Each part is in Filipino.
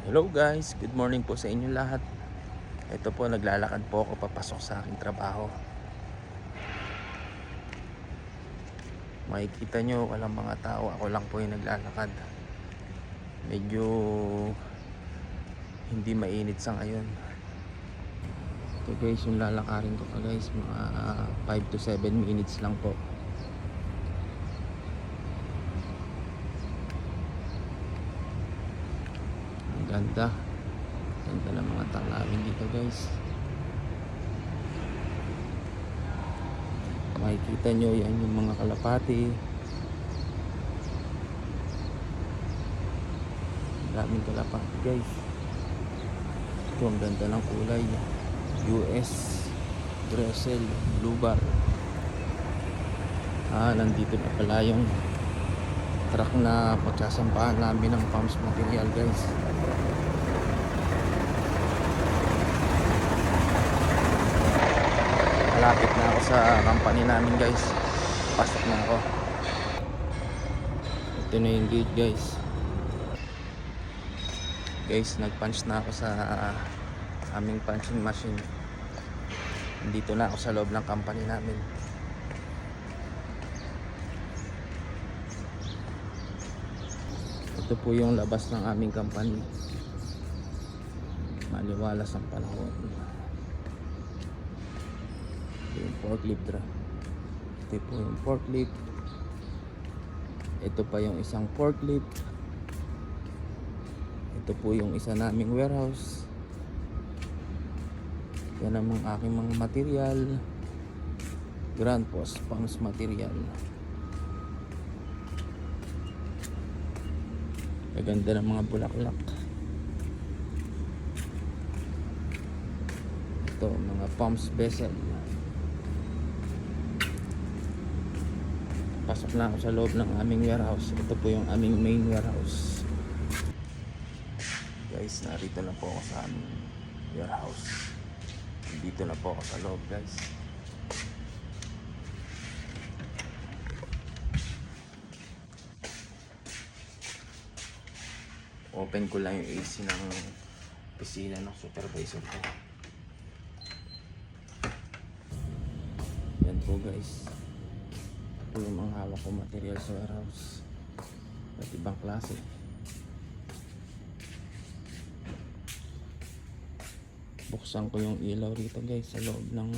Hello guys, good morning po sa inyo lahat. Ito po, naglalakad po ako papasok sa aking trabaho. Makikita nyo, walang mga tao. Ako lang po yung naglalakad. Medyo hindi mainit sa ngayon. Ito guys, yung lalakarin ko pa guys, mga 5 to 7 minutes lang po. Ang ganda. Ganda ng mga tanawin dito guys. Makikita nyo yan yung mga kalapati. Daming kalapati guys. Ito ang ganda ng kulay. US Dressel Blue. Ah, nandito na pala yung truck na pagsasampahan namin ng pumps material guys. Malapit na ako sa company namin guys. Pasok na ako. Ito na yung gate guys. Guys, nag-punch na ako sa aming punching machine. Dito na ako sa loob ng company namin. Ito po yung labas ng aming company. Maliwalas ang panahon. Yung forklift dra. Ito po yung forklift. Ito pa yung isang forklift. Ito po yung isa naming warehouse. Yan ang aking mga material. Grand Post Pumps Material. Maganda ng mga bulaklak. Ito, mga pumps vessel. Pasok na ako sa loob ng aming warehouse. Ito po yung aming main warehouse. Guys, narito na po ako sa aming warehouse. Dito na po ako sa loob, guys. Open ko lang yung AC ng opisina ng supervisor ko. Yan po guys. Ito yung mga hawak ko material sa warehouse. At ibang klase. Buksan ko yung ilaw rito guys sa loob ng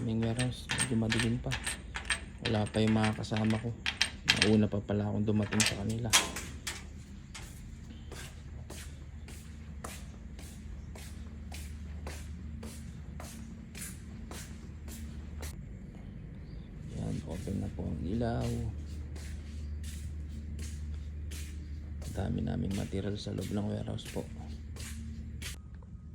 aming warehouse. Medyo madilim pa. Wala pa yung mga kasama ko. Nauna pa pala akong dumating sa kanila. Yan, open na po ang ilaw. Dami naming material sa loob ng warehouse po.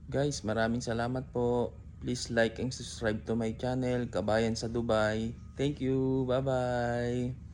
Guys, maraming salamat po. Please like and subscribe to my channel, Kabayan sa Dubai. Thank you. Bye-bye.